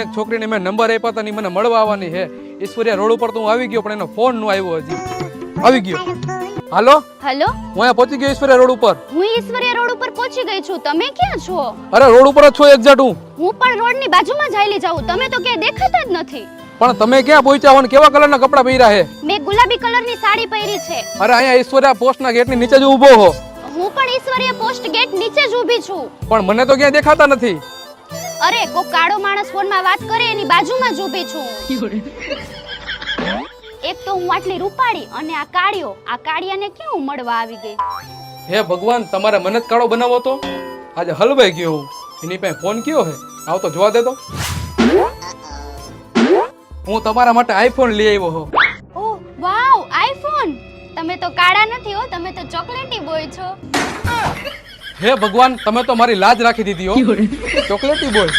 એક છોકરીને મેં નંબર આપ્યા હતા ને મને મળવા આવવાની છે. ઈશ્વરિયા રોડ ઉપર તો હું આવી ગયો પણ એનો ફોન નો આવ્યો હજી. આવી ગયો. હાલો? હાલો? હું અહીંયા પહોંચી ગયો ઈશ્વરિયા રોડ ઉપર. હું ઈશ્વરિયા રોડ ઉપર પહોંચી ગઈ છું. તમે ક્યાં છો? અરે રોડ ઉપર જ છો એક્ઝેક્ટ હું. હું પણ રોડની બાજુમાં જ જાઉં. તમે તો ક્યાંય દેખાતા જ નથી. પણ તમે ક્યાં પહોંચ્યા અને કેવા કેવા કલરના કપડા પહેર્યા છે? મેં ગુલાબી કલરની સાડી પહેરી છે. અરે અહીંયા ઈશ્વરિયા પોસ્ટના ગેટની નીચે જ ઊભો હો. હું પણ ઈશ્વરિયા પોસ્ટ ગેટ નીચે જ ઊભી છું. પણ મને તો ક્યાંય દેખાતા નથી. અરે કો કાળો માણસ ફોનમાં વાત કરે એની બાજુમાં જ ઊભી છું. એક તો હું આટલી રૂપાળી અને આ કાળિયો આ કાળિયાને ક્યાં મળવા આવી ગઈ? હે ભગવાન તમારે મને જ કાળો બનાવો તો? આજે હલવાઈ ગયો એની પાસે ફોન કયો હે? આવ તો જોવા દે તો હું તમારા માટે આઈફોન લઈ આવ્યો હો. Oh wow iPhone? તમે તો કાળા નથી હો તમે તો ચોકલેટી બોય છો. હે ભગવાન તમે તો મારી લાજ રાખી દીધી હો. Chocolatey boy.